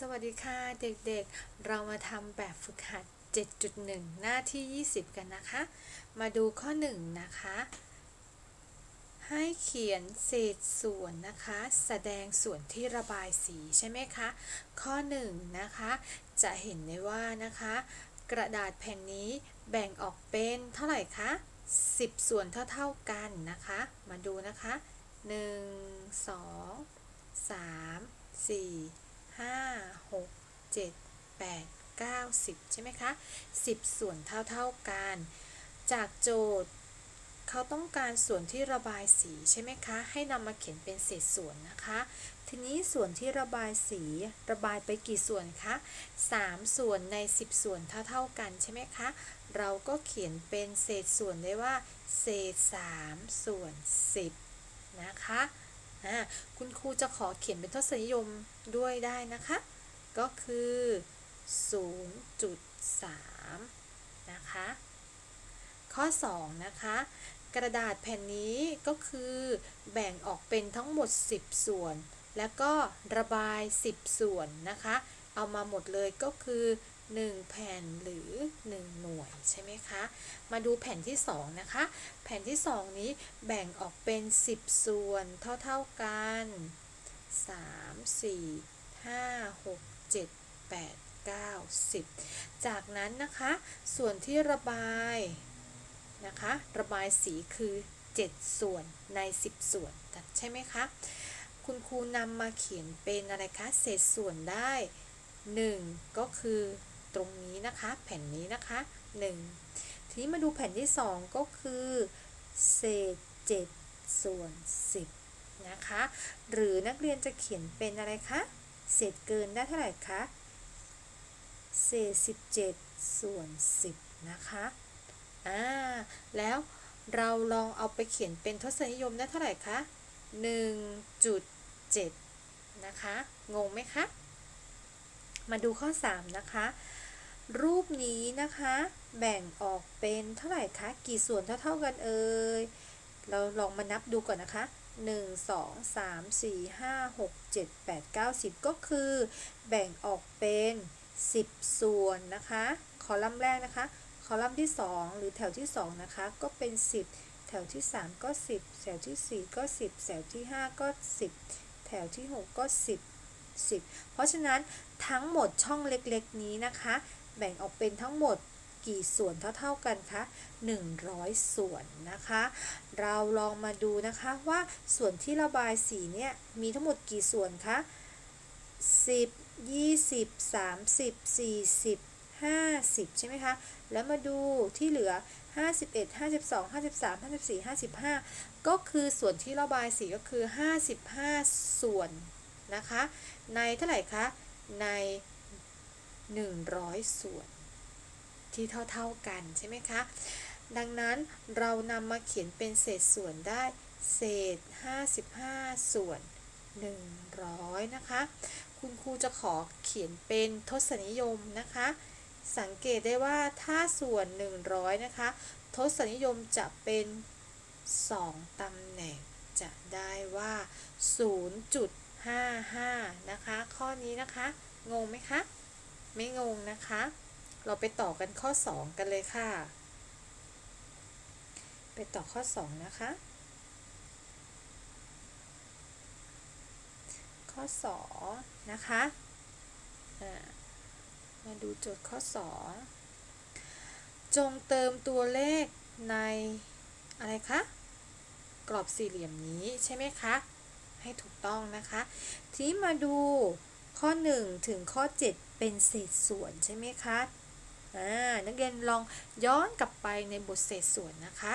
สวัสดีค่ะเด็กๆ เรามาทำแบบฝึกหัด 7.1 หน้าที่ 20 กันนะคะ มาดูข้อ 1 นะคะ ให้เขียนเศษส่วนนะคะ แสดงส่วนที่ระบายสีใช่ไหมคะ ข้อ 1 นะคะ จะเห็นได้ว่านะคะ กระดาษแผ่นนี้แบ่งออกเป็นเท่าไหร่คะ 10 ส่วนเท่าๆกันนะคะ มาดูนะคะ 1 2 3 4 ห้าหกเจ็ดแปดเก้าสิบใช่ไหมคะสิบส่วนเท่าๆกัน จากโจทย์เขาต้องการส่วนที่ระบายสีใช่ไหมคะ ให้นำมาเขียนเป็นเศษส่วนนะคะ ทีนี้ส่วนที่ระบายสีระบายไปกี่ส่วนคะ 3 ส่วนใน 10 ส่วนเท่าๆกันใช่ไหมคะ เราก็เขียนเป็นเศษส่วนได้ว่า เศษ 3 ส่วน 10 นะคะ คุณครูจะขอเขียนเป็นทศนิยมด้วยได้นะคะ ก็คือ 0.3 นะคะ ข้อ 2 นะคะ กระดาษแผ่นนี้ก็คือแบ่งออกเป็นทั้งหมด 10 ส่วน แล้วก็ระบาย 10 ส่วนนะคะ เอามาหมดเลยก็คือ 1 แผ่นหรือ 1 หน่วยใช่ไหมคะ มาดูแผ่นที่ 2 นะคะ แผ่นที่ 2 นี้แบ่งออกเป็น 10 ส่วนเท่า ๆกัน 3 4 5 6 7 8 9 10 จากนั้นนะคะ ส่วนที่ระบายนะคะ ระบายสีคือ 7 ส่วนใน 10 ส่วนใช่ไหมคะ คุณครูนำมาเขียนเป็นอะไรคะ เศษส่วนได้ 1 ก็คือ ตรงนี้นะคะ แผ่นนี้นะคะ 1 ทีนี้มาดูแผ่นที่ 2 ก็คือ เศษ 7 ส่วน 10 นะคะ หรือนักเรียนจะเขียนเป็นอะไรคะ เศษเกินได้เท่าไหร่คะ เศษ 17 ส่วน 10 นะคะ อ่า แล้วเราลองเอาไปเขียนเป็นทศนิยมได้เท่าไหร่คะ 1.7 นะคะ งงไหมคะ มาดูข้อ 3 นะคะ รูปนี้นะคะ แบ่งออกเป็นเท่าไหร่คะ กี่ส่วนเท่าๆกันเอ่ย เราลองมานับดูก่อนนะคะ 1 2 3 4 5 6 7 8 9 10 ก็คือ แบ่งออกเป็น 10 ส่วนนะคะ คอลัมน์แรกนะคะ คอลัมน์ที่ 2 หรือแถวที่ 2 นะคะ ก็เป็น 10 แถวที่ 3 ก็ 10 แถวที่ 4 ก็ 10 แถวที่ 5 ก็ 10 แถวที่ 6 ก็ 10 10 เพราะฉะนั้นทั้งหมดช่องเล็กๆนี้นะคะ แบ่งออกเป็นทั้งหมดกี่ส่วนเท่าๆกันคะ 100 ส่วนนะคะ เราลองมาดูนะคะว่าส่วนที่ระบายสีเนี่ยมีทั้งหมดกี่ส่วนคะ 10 20 30 40 50 ใช่ไหมคะ แล้วมาดูที่เหลือ 51 52 53 54 55 ก็คือส่วนที่ระบายสีก็คือ 55 ส่วนนะคะ ในเท่าไหร่คะ ใน 100 ส่วนที่เท่าๆกันใช่ไหมคะ ดังนั้นเรานำมาเขียนเป็นเศษส่วนได้เศษ 55 ส่วน 100 นะคะ คุณครูจะขอเขียนเป็นทศนิยมนะคะ สังเกตได้ว่าถ้าส่วน 100 นะคะ ทศนิยมจะเป็น 2 ตำแหน่งจะได้ว่า 0.55 นะคะ ข้อนี้นะคะ งงไหมคะ ไม่งงนะคะ เราไปต่อกันข้อ 2 กันเลยค่ะ ไปต่อข้อ 2 นะคะ ข้อ 2 นะคะมาดูโจทย์ข้อ 2 จงเติมตัวเลขในอะไรคะ กรอบสี่เหลี่ยมนี้ใช่ไหมคะ ให้ถูกต้องนะคะ ทีมาดูข้อ 1 ถึงข้อ 7 เป็นเศษส่วนใช่ไหมคะอ่านักเรียนลองย้อนกลับไปในบทเศษส่วนนะคะ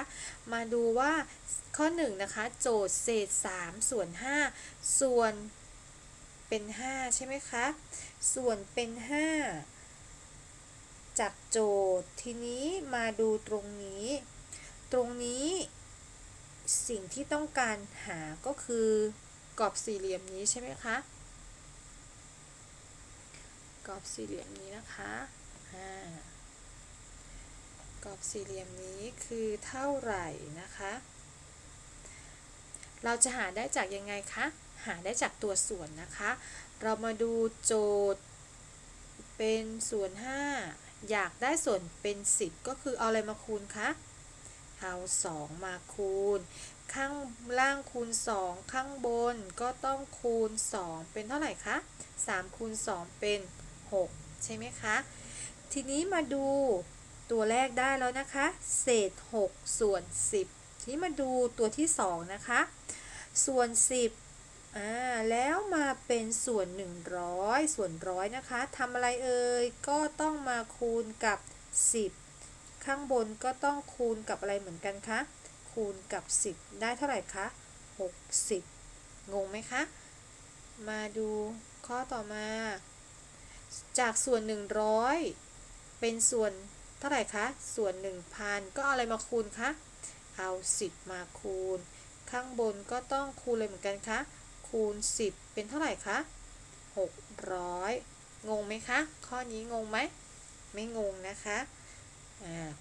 มาดูว่าข้อ1นนะคะโจทย์เศษ 3 ส่วน 5 ส่วนเป็น 5 ใช่ไหมคะ ส่วนเป็น 5 จากโจทย์ทีนี้มาดูตรงนี้ ตรงนี้สิ่งที่ต้องการหาก็คือกรอบสี่เหลี่ยมนี้ใช่ไหมคะ รอบสี่เหลี่ยมนี้นะคะกรอบสี่เหลี่ยมนี้คือเท่าไหร่นะคะ เราจะหาได้จากยังไงคะ หาได้จากตัวส่วนนะคะ เรามาดูโจทย์เป็นส่วน 5 อยากได้ส่วนเป็น 10 ก็คือเอาอะไรมาคูณคะ เอา 2 มาคูณ ข้างล่างคูณ 2 ข้างบนก็ต้องคูณ 2 เป็นเท่าไหร่คะ 3 คูณ 2 เป็น 6 ใช่ไหมคะ ทีนี้มาดูตัวแรกได้แล้วนะคะ เศษ 6 ส่วน 10 ทีนี้มาดูตัวที่ 2 นะคะ ส่วน 10อ่าแล้วมาเป็นส่วน 100 ส่วนร้อยนะคะทำอะไรเอ่ย ก็ต้องมาคูณกับ 10 ข้างบนก็ต้องคูณกับอะไรเหมือนกันคะ คูณกับ 10 ได้เท่าไหร่คะ 60 งงไหมคะ มาดูข้อต่อมา จากส่วน 100 เป็นส่วนเท่าไหร่คะ ส่วน 1,000 ก็เอาอะไรมาคูณคะ เอา 10 มาคูณ ข้างบนก็ต้องคูณเลยเหมือนกันคะ คูณ 10 เป็นเท่าไหร่คะ 600 งงไหมคะ ข้อนี้งงไหม ไม่งงนะคะ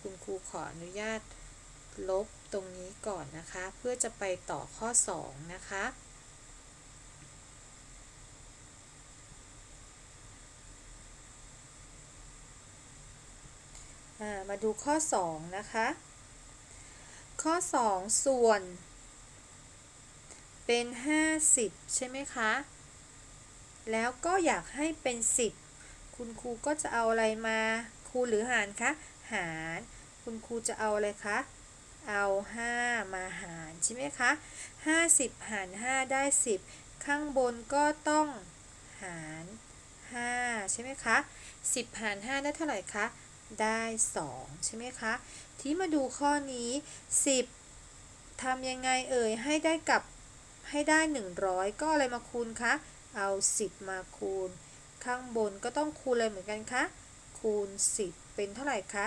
คุณครูขออนุญาตลบตรงนี้ก่อนนะคะ เพื่อจะไปต่อข้อ 2 นะคะ มาดูข้อ 2 นะคะ ข้อ 2 ส่วน เป็น 50 ใช่ไหมคะ แล้วก็อยากให้เป็น 10 คุณครูก็จะเอาอะไรมาคูณหรือหารคะหาร คุณครูจะเอาอะไรคะเอา 5 มาหารใช่ไหมคะ 50 หาร 5 ได้ 10 ข้างบนก็ต้องหาร 5 ใช่ไหมคะ 10 หาร 5 ได้เท่าไหร่คะ ได้ 2 ใช่ไหมคะ ที่มาดูข้อนี้ 10ทำยังไงเอ่ย ให้ได้กับให้ได้ 100 ก็อะไรมาคูณคะ เอา 10 มาคูณ ข้างบนก็ต้องคูณเลยเหมือนกันคะ คูณ 10 เป็นเท่าไหร่คะ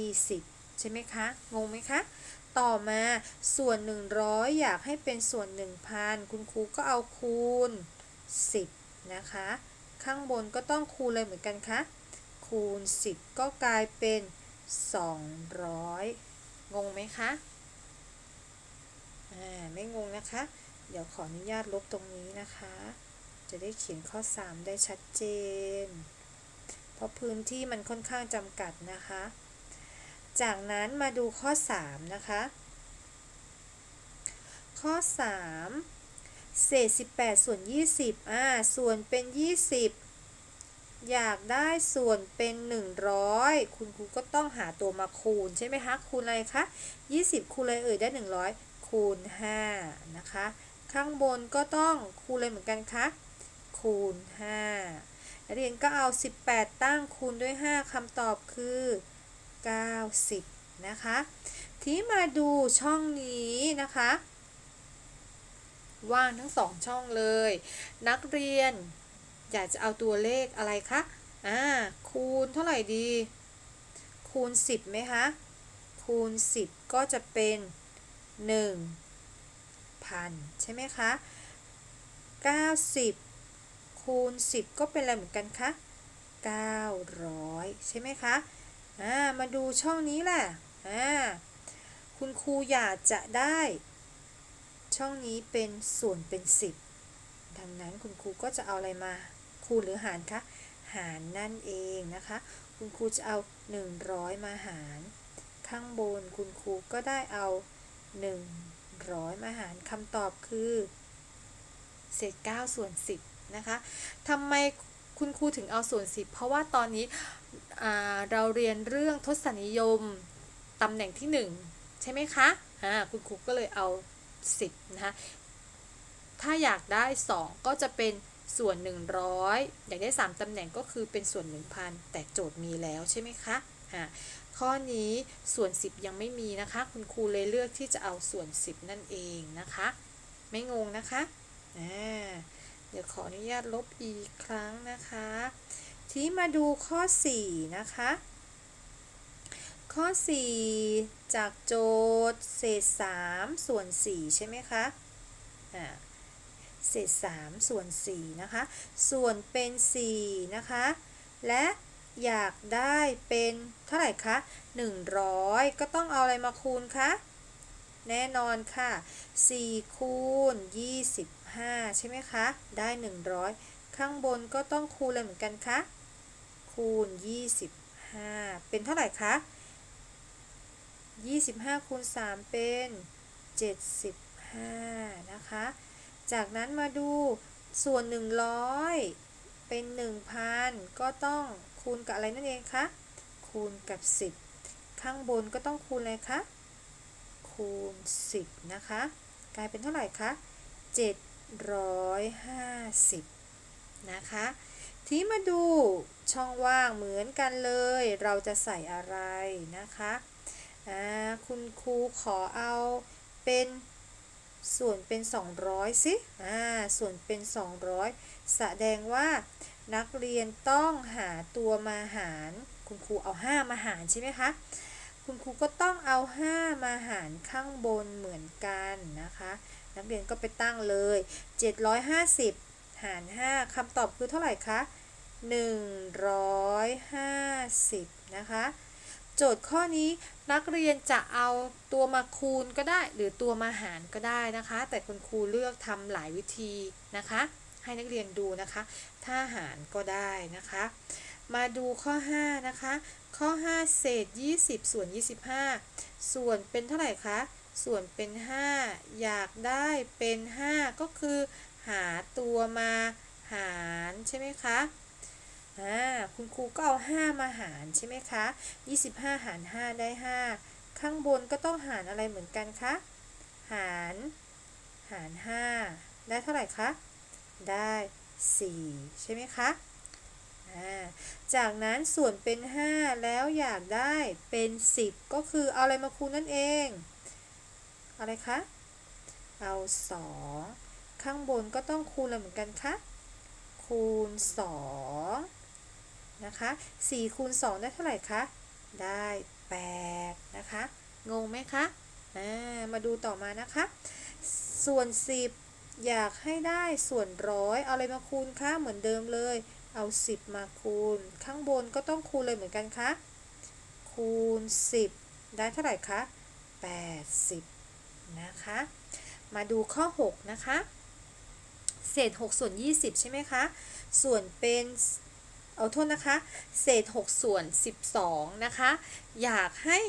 20 ใช่ไหมคะ งงไหมคะ ต่อมาส่วน 100 อยากให้เป็นส่วน 1,000 คุณครูก็เอาคูณ 10 นะคะ ข้างบนก็ต้องคูณเลยเหมือนกันคะ คูณ 10 ก็กลายเป็น 200 งงไหมคะ อ่า ไม่งงนะคะ เดี๋ยวขออนุญาตลบตรงนี้นะคะ จะได้เขียนข้อ 3 ได้ชัดเจน เพราะพื้นที่มันค่อนข้างจำกัดนะคะ จากนั้นมาดูข้อ 3 นะคะ ข้อ 3 เศษ 18 ส่วน 20 อ่า ส่วนเป็น 20 อยากได้ส่วนเป็น 100 คุณครูก็ต้องหาตัวมาคูณใช่ไหมคะ คูณอะไรคะ 20 คูณอะไรเอ่ยได้ 100 คูณ 5 นะคะ ข้างบนก็ต้องคูณเลยเหมือนกันคะคูณ5นักเรียนก็เอา 18 ตั้งคูณด้วย 5คำตอบคือ 90 นะคะ ที่มาดูช่องนี้นะคะ ว่างทั้งสองช่องเลย นักเรียน อยากจะเอาตัวเลขอะไรคะอ่าคูณเท่าไหร่ดี คูณ 10ไหมคะ คูณ 10 ก็จะเป็น1พันใช่ไหมคะ 90 คูณ 10 ก็เป็นอะไรเหมือนกันคะ900 ใช่ไหมคะอ่ามาดูช่องนี้แหละอ่าคุณครูอยากจะได้ ช่องนี้เป็นส่วนเป็น 10 ดังนั้นคุณครูก็จะเอาอะไรมา คูณหรือหารคะ หารนั่นเองนะคะ คุณครูจะเอา 100 มาหาร ข้างบนคุณครูก็ได้เอา 100 มาหารคำตอบคือ เศษ 9 ส่วน 10 นะคะทำไมคุณครูถึงเอาส่วน 10 เพราะว่าตอนนี้เราเรียนเรื่องทศนิยมตำแหน่งที่ 1 ใช่ไหมคะะคุณครูก็เลยเอา 10 นะคะ ถ้าอยากได้ 2 ก็จะเป็น ส่วน 100 อยากได้ 3 ตำแหน่งก็คือเป็นส่วน 1,000 แต่โจทย์มีแล้วใช่ไหมคะะข้อนี้ส่วน 10 ยังไม่มีนะคะ คุณครูเลยเลือกที่จะเอาส่วน 10 นั่นเองนะคะ ไม่งงนะคะเดี๋ยวขออนุญาตลบอีกครั้งนะคะ ที่มาดูข้อ 4 นะคะ ข้อ 4 จากโจทย์เศษ 3 ส่วน 4 ใช่ไหมคะอ่า เศษ 3 ส่วน 4 นะคะ ส่วนเป็น 4 นะคะ และอยากได้เป็นเท่าไหร่คะ 100 ก็ต้องเอาอะไรมาคูณคะ แน่นอนค่ะ 4 คูณ 25 ใช่ไหมคะ ได้ 100 ข้างบนก็ต้องคูณเลยเหมือนกันคะ คูณ 25 เป็นเท่าไหร่คะ 25 คูณ 3 เป็น 75 นะคะ จากนั้นมาดูส่วน 100 เป็น 1,000 ก็ต้องคูณกับอะไรนั่นเองคะ คูณกับ 10 ข้างบนก็ต้องคูณอะไรคะ คูณ 10 นะคะ กลายเป็นเท่าไหร่คะ 750 นะคะทีมาดูช่องว่างเหมือนกันเลย เราจะใส่อะไรนะคะอ่าคุณครูขอเอาเป็น ส่วนเป็น 200 สิอ่าส่วนเป็น 200 แสดงว่านักเรียนต้องหาตัวมาหาร คุณครูเอา 5 มาหารใช่ไหมคะ คุณครูก็ต้องเอา 5 มาหารข้างบนเหมือนกันนะคะ นักเรียนก็ไปตั้งเลย 750 หาร 5คำตอบคือเท่าไหร่คะ 150 นะคะ โจทย์ข้อนี้นักเรียนจะเอาตัวมาคูณก็ได้ หรือตัวมาหารก็ได้นะคะ แต่คุณครูเลือกทำหลายวิธีนะคะ ให้นักเรียนดูนะคะ ถ้าหารก็ได้นะคะ มาดูข้อ 5 นะคะ ข้อ 5 เศษ 20 ส่วน 25 ส่วนเป็นเท่าไหร่คะส่วนเป็น 5 อยากได้เป็น 5 ก็คือ หาตัวมาหารใช่ไหมคะ อ่าคุณครูก็เอา5มาหารใช่ไหมคะ25 หาร 5 ได้ 5 ข้างบนก็ต้องหารอะไรเหมือนกันคะ หาร หาร 5 ได้เท่าไหร่คะ ได้ 4 ใช่ไหมคะจากนั้นส่วนเป็น 5 แล้วอยากได้เป็น 10 ก็คือเอาอะไรมาคูณนั่นเอง อะไรคะ เอา 2 ข้างบนก็ต้องคูณอะไรเหมือนกันคะ คูณ 2 นะคะ4คูณ2ได้เท่าไหร่คะ ได้ 8 นะคะ งงไหมคะมาดูต่อมานะคะ ส่วน 10 อยากให้ได้ส่วนร้อยเอาอะไรมาคูณคะ เหมือนเดิมเลย เอา 10 มาคูณ ข้างบนก็ต้องคูณเลยเหมือนกันคะ คูณ 10 ได้เท่าไหร่คะ 80 นะคะ มาดูข้อ 6 นะคะ เศษ 6 ส่วน 20 ใช่ไหมคะ ส่วนเป็น เอาโทษนะคะ เศษ 6 ส่วน 12 นะคะ อยากให้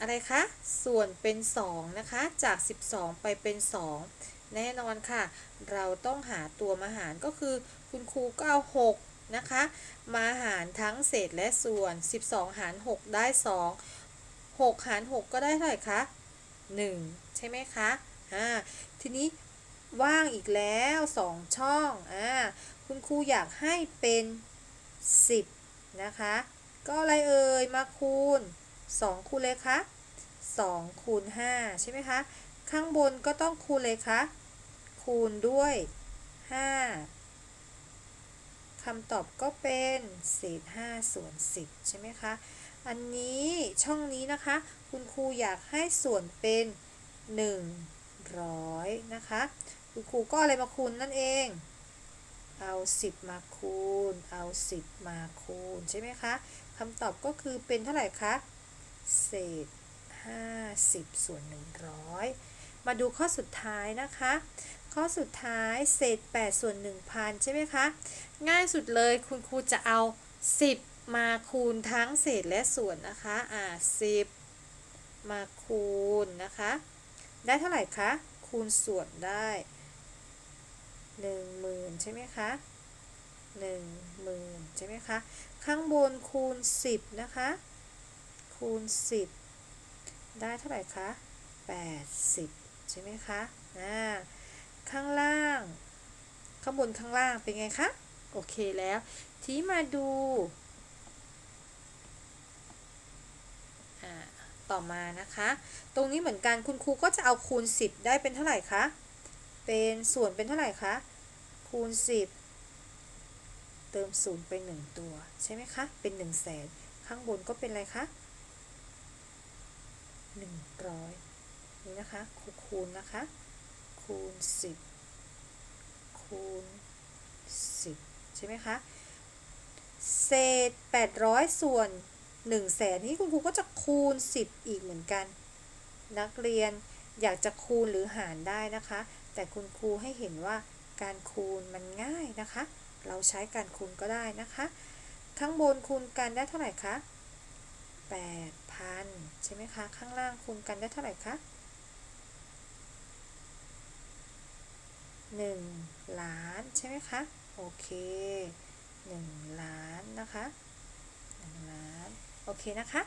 อะไรคะ ส่วนเป็น 2 นะคะ จาก 12 ไปเป็น 2 แน่นอนค่ะ เราต้องหาตัวมาหารก็คือ คุณครูก็เอา 6 นะคะ มาหารทั้งเศษและส่วน 12 หาร 6 ได้ 2 6 หาร 6 ก็ได้เท่าไหร่คะ 1 ใช่ไหมคะอ่าทีนี้ว่างอีกแล้ว 2 ช่องอ่าคุณครูอยากให้เป็น 10 นะคะ ก็อะไรเอ่ยมาคูณ 2 คูณเลยคะ2คูณ5ใช่ไหมคะ ข้างบนก็ต้องคูณเลยคะคูณด้วย 5คำตอบก็เป็นเศษ5ส่วน10 ใช่ไหมคะ อันนี้ช่องนี้นะคะ คุณครูอยากให้ส่วนเป็น 100 นะคะ คุณครูก็อะไรมาคูณนั่นเอง เอา 10 มาคูณ เอา 10 มาคูณ ใช่ไหมคะคำตอบก็คือเป็นเท่าไหร่คะ เศษ 50 ส่วน 100 มาดูข้อสุดท้ายนะคะ ข้อสุดท้ายเศษ 8 ส่วน 1,000 ใช่ไหมคะ ง่ายสุดเลยคุณครูจะเอา 10 มาคูณทั้งเศษและส่วนนะคะ อ่า 10 มาคูณนะคะ ได้เท่าไหร่คะ คูณส่วนได้ 10,000ใช่ไหมคะ10,000ใช่ไหมคะ ข้างบนคูณ10นะคะ คูณ10ได้เท่าไหร่คะ80ใช่ไหมคะอ่าข้างล่าง ข้างบนข้างล่างเป็นไงคะ โอเคแล้ว ทีมาดูต่อมานะคะ ตรงนี้เหมือนกันคุณครูก็จะเอาคูณ 10 ได้เป็นเท่าไหร่คะ เป็นส่วนเป็นเท่าไหร่คะคูณ 10 เติมศูนย์ไป 1 ตัว ใช่ไหมคะ เป็น1 0 0 0 0แสนข้างบนก็เป็นอะไรคะ 100 นี่นะคะ คูณนะคะ คูณ 10 คูณ 10 ใช่ไหมคะ เศษ 800 ส่วน1แสนนี้คุณครูก็จะคูณ 10 อีกเหมือนกัน นักเรียนอยากจะคูณหรือหารได้นะคะ แต่คุณครูให้เห็นว่าการคูณมันง่ายนะคะ เราใช้การคูณก็ได้นะคะ ข้างบนคูณกันได้เท่าไหร่คะ8,000 ใช่ไหมคะ ข้างล่างคูณกันได้เท่าไหร่คะ1ล้านใช่ไหมคะ โอเค1ล้านนะคะ1ล้าน โอเคนะคะ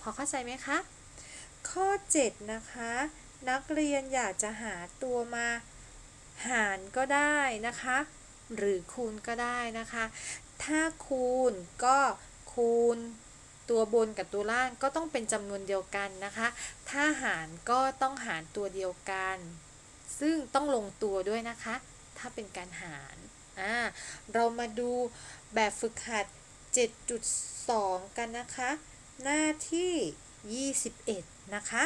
พอเข้าใจไหมคะ ข้อ 7 นะคะ นักเรียนอยากจะหาตัวมาหารก็ได้นะคะ หรือคูณก็ได้นะคะ ถ้าคูณก็คูณตัวบนกับตัวล่างก็ต้องเป็นจำนวนเดียวกันนะคะ ถ้าหารก็ต้องหารตัวเดียวกัน ซึ่งต้องลงตัวด้วยนะคะ ถ้าเป็นการหารอ่าเรามาดูแบบฝึกหัด 7.2 กันนะคะ หน้าที่ 21 นะคะ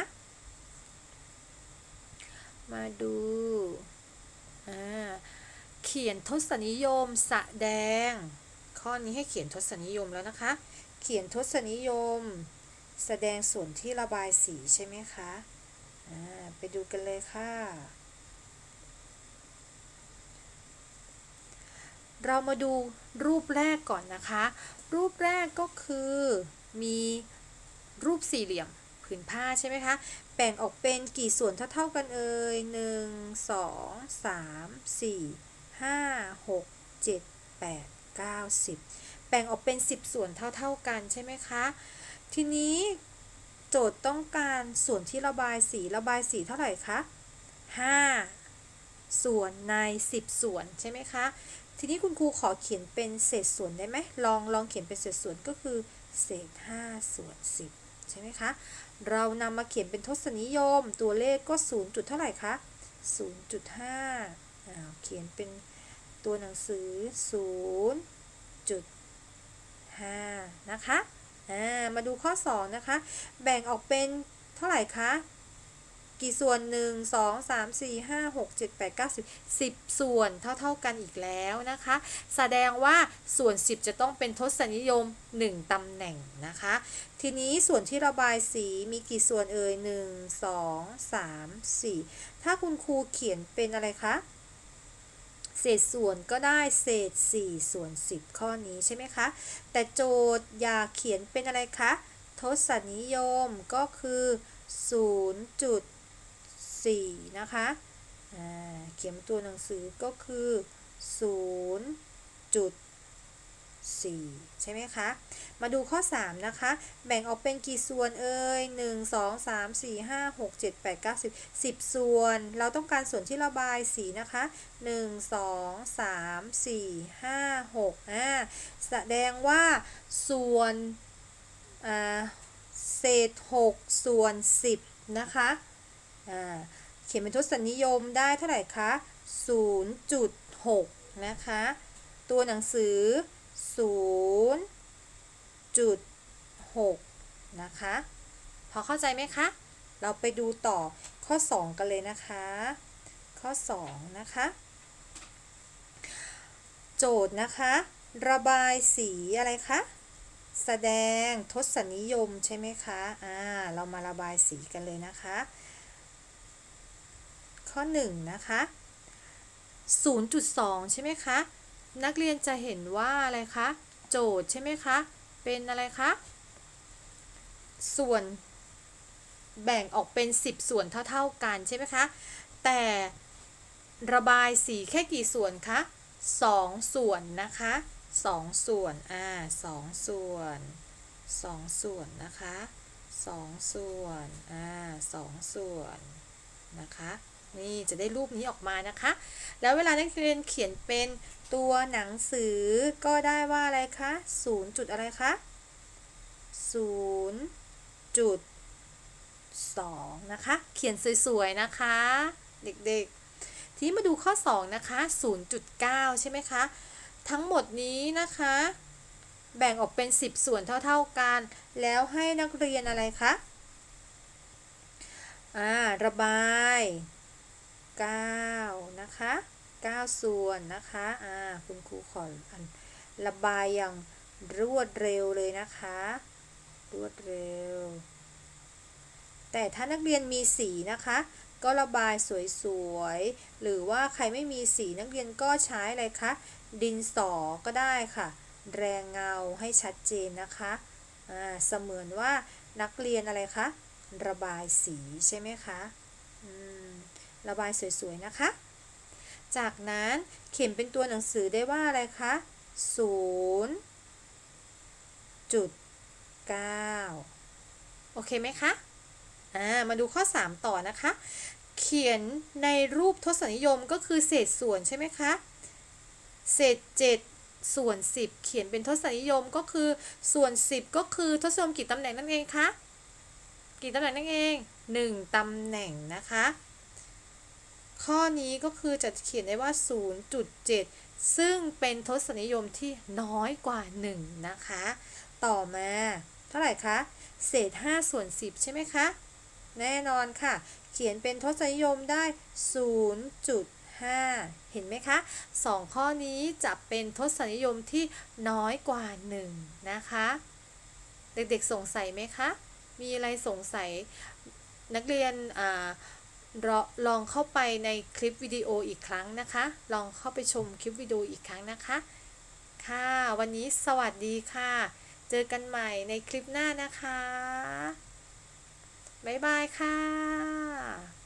มาดูอ่าเขียนทศนิยมสะแดง ข้อนี้ให้เขียนทศนิยมแล้วนะคะ เขียนทศนิยม แสดงส่วนที่ระบายสีใช่ไหมคะอ่าไปดูกันเลยค่ะเรามาดูรูปแรกก่อนนะคะ รูปแรกก็คือมีรูปสี่เหลี่ยม ผืนผ้าใช่ไหมคะ แบ่งออกเป็นกี่ส่วนเท่าๆกันเอ่ยหนึ่งสองสามสี่ห้าหกเจ็ดแปดเก้าสิบแบ่งออกเป็น 10 ส่วนเท่าๆกันใช่ไหมคะ ทีนี้โจทย์ต้องการส่วนที่ระบายสีระบายสีเท่าไหร่คะ5 ส่วนใน 10 ส่วนใช่ไหมคะ ทีนี้คุณครูขอเขียนเป็นเศษส่วนได้ไหมลองลองเขียนเป็นเศษส่วนก็คือเศษ 5 ส่วน 10 ใช่ไหมคะ เรานำมาเขียนเป็นทศนิยม ตัวเลขก็ 0 จุดเท่าไหร่คะ 0.5อ่าเขียนเป็นตัวหนังสือ 0.5 นะคะ มาดูข้อ 2 นะคะ แบ่งออกเป็นเท่าไหร่คะ กี่ส่วน1 2 3 4 5 6 7 8 9 10 10ส่วนเท่าๆกันอีกแล้วนะคะ แสดงว่าส่วน 10 จะต้องเป็นทศนิยม 1ตำแหน่งนะคะ ทีนี้ส่วนที่ระบายสีมีกี่ส่วนเอ่ย1 2 3 4ถ้าคุณครูเขียนเป็นอะไรคะเศษส่วนก็ได้เศษ4ส่วน 10 ข้อนี้ใช่ไหมคะ แต่โจทย์อยากเขียนเป็นอะไรคะ ทศนิยมก็คือ 4 นะคะ เขียนตัวหนังสือก็คือ 0.4 ใช่ไหมคะ มาดูข้อ 3 นะคะ แบ่งออกเป็นกี่ส่วนเอ่ย 1 2 3 4 5 6 7 8 9 10 10 ส่วน เราต้องการส่วนที่ระบายสีนะคะ 1 2 3 4 5 6อ่าแสดงว่าส่วนเศษ 6 ส่วน 10 นะคะ เขียนเป็นทศนิยมได้เท่าไหร่คะ 0.6 นะคะ ตัวหนังสือ 0.6 นะคะ พอเข้าใจไหมคะ เราไปดูต่อข้อ 2 กันเลยนะคะ ข้อ 2 นะคะ โจทย์นะคะ ระบายสีอะไรคะแสดงทศนิยมใช่ไหมคะ อ่า เรามาระบายสีกันเลยนะคะ ข้อ 1 นะคะ 0.2 ใช่ไหมคะ นักเรียนจะเห็นว่าอะไรคะ โจทย์ใช่ไหมคะ เป็นอะไรคะ ส่วนแบ่งออกเป็น 10 ส่วนเท่าๆกันใช่ไหมคะ แต่ระบายสีแค่กี่ส่วนคะ 2 ส่วนนะคะ 2 ส่วน อ่า2ส่วน 2 ส่วนนะคะ 2 ส่วน อ่า2ส่วนนะคะ นี่จะได้รูปนี้ออกมานะคะ แล้วเวลานักเรียนเขียนเป็นตัวหนังสือก็ได้ว่าอะไรคะ0จุดอะไรคะ0จุด2นะคะ เขียนสวยๆนะคะ เด็กๆ ทีนี้มาดูข้อ 2 นะคะ 0.9 ใช่ไหมคะ ทั้งหมดนี้นะคะ แบ่งออกเป็น 10 ส่วนเท่าๆกัน แล้วให้นักเรียนอะไรคะ อ่า ระบาย 9 นะคะ 9 ส่วนนะคะอ่าคุณครูขออันระบายอย่างรวดเร็วเลยนะคะ รวดเร็ว แต่ถ้านักเรียนมีสีนะคะ ก็ระบายสวยๆ หรือว่าใครไม่มีสีนักเรียนก็ใช้อะไรคะ ดินสอก็ได้ค่ะ แรงเงาให้ชัดเจนนะคะอ่าเสมือนว่านักเรียนอะไรคะ ระบายสีใช่ไหมคะอืม ระบายสวยๆนะคะ จากนั้นเขียนเป็นตัวหนังสือได้ว่าอะไรคะ0จุด9โอเคไหมคะอ่ามาดูข้อ 3 ต่อนะคะ เขียนในรูปทศนิยมก็คือเศษส่วนใช่ไหมคะ เศษ7ส่วน 10 เขียนเป็นทศนิยมก็คือส่วน 10 ก็คือทศนิยมกี่ตำแหน่งนั่นเองคะ กี่ตำแหน่งนั่นเอง 1ตำแหน่งนะคะ ข้อนี้ก็คือจะเขียนได้ว่า 0.7 ซึ่งเป็นทศนิยมที่น้อยกว่า 1 นะคะ ต่อมา เท่าไหร่คะ เศษ 5 ส่วน 10 ใช่ไหมคะ แน่นอนค่ะ เขียนเป็นทศนิยมได้ 0.5 เห็นไหมคะ 2 ข้อนี้จะเป็นทศนิยมที่น้อยกว่า 1 นะคะ เด็กๆสงสัยไหมคะ มีอะไรสงสัยนักเรียนอ่า ลองเข้าไปในคลิปวิดีโออีกครั้งนะคะ ลองเข้าไปชมคลิปวิดีโออีกครั้งนะคะ ค่ะ วันนี้สวัสดีค่ะ เจอกันใหม่ในคลิปหน้านะคะ บ๊ายบายค่ะ